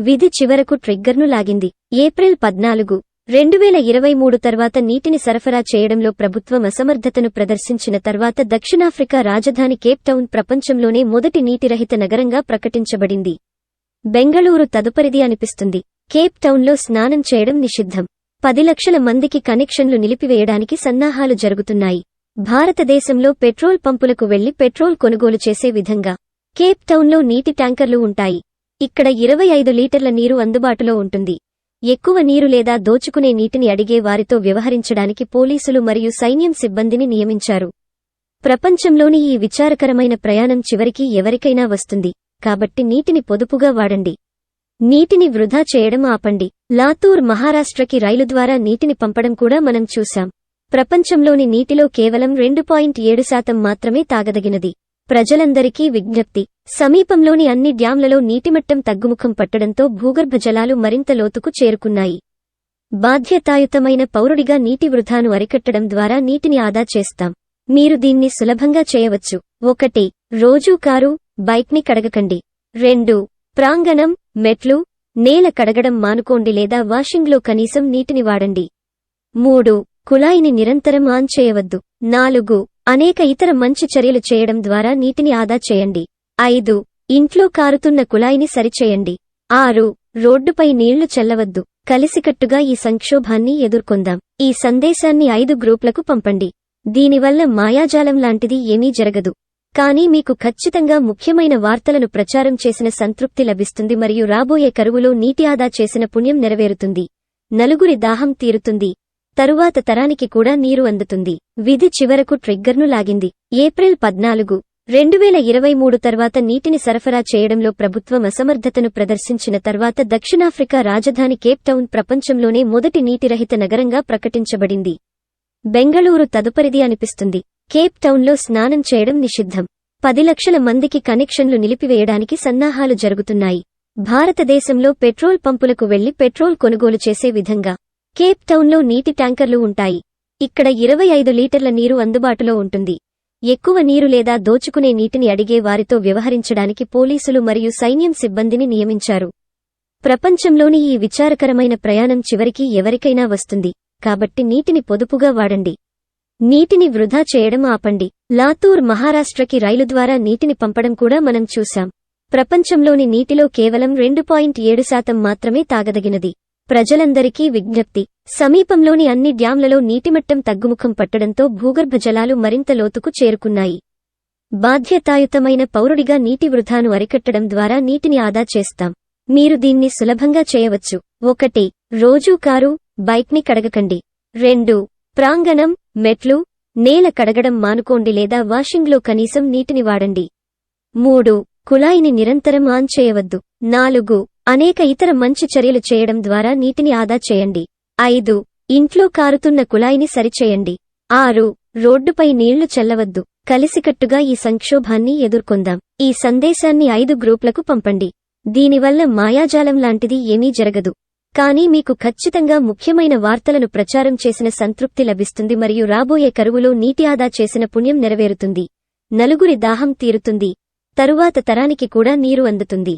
విధి చివరకు ట్రిగ్గర్ను లాగింది. ఏప్రిల్ పద్నాలుగు రెండు వేల ఇరవై మూడు తర్వాత నీటిని సరఫరా చేయడంలో ప్రభుత్వం అసమర్థతను ప్రదర్శించిన తర్వాత దక్షిణాఫ్రికా రాజధాని కేప్ టౌన్ ప్రపంచంలోనే మొదటి నీటిరహిత నగరంగా ప్రకటించబడింది. బెంగళూరు తదుపరిది అనిపిస్తుంది. కేప్ టౌన్లో స్నానం చేయడం నిషిద్ధం. పది లక్షల మందికి కనెక్షన్లు నిలిపివేయడానికి సన్నాహాలు జరుగుతున్నాయి. భారతదేశంలో పెట్రోల్ పంపులకు వెళ్ళి పెట్రోల్ కొనుగోలు చేసే విధంగా కేప్ టౌన్లో నీటి ట్యాంకర్లు ఉంటాయి. ఇక్కడ ఇరవై ఐదు లీటర్ల నీరు అందుబాటులో ఉంటుంది. ఎక్కువ నీరు లేదా దోచుకునే నీటిని అడిగే వారితో వ్యవహరించడానికి పోలీసులు మరియు సైన్యం సిబ్బందిని నియమించారు. ప్రపంచంలోని ఈ విచారకరమైన ప్రయాణం చివరికి ఎవరికైనా వస్తుంది. కాబట్టి నీటిని పొదుపుగా వాడండి. నీటిని వృధా చేయడం ఆపండి. లాతూర్ మహారాష్ట్రకి రైలు ద్వారా నీటిని పంపడం కూడా మనం చూశాం. ప్రపంచంలోని నీటిలో కేవలం రెండు పాయింట్ ఏడు శాతం మాత్రమే తాగదగినది. ప్రజలందరికీ విజ్ఞప్తి. సమీపంలోని అన్ని డ్యాంలలో నీటిమట్టం తగ్గుముఖం పట్టడంతో భూగర్భ జలాలు మరింత లోతుకు చేరుకున్నాయి. బాధ్యతాయుతమైన పౌరుడిగా నీటి వృధాను అరికట్టడం ద్వారా నీటిని ఆదా చేస్తాం. మీరు దీన్ని సులభంగా చేయవచ్చు. ఒకటి రోజూ కారు బైక్ని కడగకండి. రెండు ప్రాంగణం మెట్లు నేల కడగడం మానుకోండి లేదా వాషింగ్లో కనీసం నీటిని వాడండి. మూడు కుళాయిని నిరంతరం ఆన్ చేయవద్దు. నాలుగు అనేక ఇతర మంచి చర్యలు చేయడం ద్వారా నీటిని ఆదా చేయండి. ఐదు ఇంట్లో కారుతున్న కుళాయిని సరిచేయండి. ఆరు రోడ్డుపై నీళ్ళు చల్లవద్దు. కలిసికట్టుగా ఈ సంక్షోభాన్ని ఎదుర్కొందాం. ఈ సందేశాన్ని ఐదు గ్రూప్లకు పంపండి. దీనివల్ల మాయాజాలం లాంటిది ఏమీ జరగదు. కానీ మీకు ఖచ్చితంగా ముఖ్యమైన వార్తలను ప్రచారం చేసిన సంతృప్తి లభిస్తుంది మరియు రాబోయే కరువులో నీటి ఆదా చేసిన పుణ్యం నెరవేరుతుంది. నలుగురి దాహం తీరుతుంది. తరువాత తరానికి కూడా నీరు అందుతుంది. విధి చివరకు ట్రిగ్గర్ను లాగింది. ఏప్రిల్ పద్నాలుగు రెండువేల ఇరవై మూడు తర్వాత నీటిని సరఫరా చేయడంలో ప్రభుత్వం అసమర్థతను ప్రదర్శించిన తర్వాత దక్షిణాఫ్రికా రాజధాని కేప్ టౌన్ ప్రపంచంలోనే మొదటి నీటిరహిత నగరంగా ప్రకటించబడింది. బెంగళూరు తదుపరిది అనిపిస్తుంది. కేప్ టౌన్లో స్నానం చేయడం నిషిద్ధం. పది లక్షల మందికి కనెక్షన్లు నిలిపివేయడానికి సన్నాహాలు జరుగుతున్నాయి. భారతదేశంలో పెట్రోల్ పంపులకు వెళ్ళి పెట్రోల్ కొనుగోలు చేసే విధంగా కేప్ టౌన్లో నీటి ట్యాంకర్లు ఉంటాయి. ఇక్కడ ఇరవై ఐదు లీటర్ల నీరు అందుబాటులో ఉంటుంది. ఎక్కువ నీరు లేదా దోచుకునే నీటిని అడిగే వారితో వ్యవహరించడానికి పోలీసులు మరియు సైన్యం సిబ్బందిని నియమించారు. ప్రపంచంలోని ఈ విచారకరమైన ప్రయాణం చివరికి ఎవరికైనా వస్తుంది. కాబట్టి నీటిని పొదుపుగా వాడండి. నీటిని వృధా చేయడం ఆపండి. లాతూర్ మహారాష్ట్రకి రైలు ద్వారా నీటిని పంపడం కూడా మనం చూశాం. ప్రపంచంలోని నీటిలో కేవలం రెండు పాయింట్ ఏడు శాతం మాత్రమే తాగదగినది. ప్రజలందరికీ విజ్ఞప్తి. సమీపంలోని అన్ని డ్యాంలలో నీటిమట్టం తగ్గుముఖం పట్టడంతో భూగర్భ జలాలు మరింత లోతుకు చేరుకున్నాయి. బాధ్యతాయుతమైన పౌరుడిగా నీటి వృధాను అరికట్టడం ద్వారా నీటిని ఆదా చేస్తాం. మీరు దీన్ని సులభంగా చేయవచ్చు. ఒకటి రోజూ కారు బైక్ని కడగకండి. రెండు ప్రాంగణం మెట్లు నేల కడగడం మానుకోండి లేదా వాషింగ్లో కనీసం నీటిని వాడండి. మూడు కుళాయిని నిరంతరం ఆన్ చేయవద్దు. నాలుగు అనేక ఇతర మంచి చర్యలు చేయడం ద్వారా నీటిని ఆదా చేయండి. ఐదు ఇంట్లో కారుతున్న కుళాయిని సరిచేయండి. ఆరు రోడ్డుపై నీళ్ళు చల్లవద్దు. కలిసికట్టుగా ఈ సంక్షోభాన్ని ఎదుర్కొందాం. ఈ సందేశాన్ని ఐదు గ్రూప్లకు పంపండి. దీనివల్ల మాయాజాలం లాంటిది ఏమీ జరగదు. కానీ మీకు ఖచ్చితంగా ముఖ్యమైన వార్తలను ప్రచారం చేసిన సంతృప్తి లభిస్తుంది మరియు రాబోయే కరువులో నీటి ఆదా చేసిన పుణ్యం నెరవేరుతుంది. నలుగురి దాహం తీరుతుంది. తరువాత తరానికి కూడా నీరు అందుతుంది.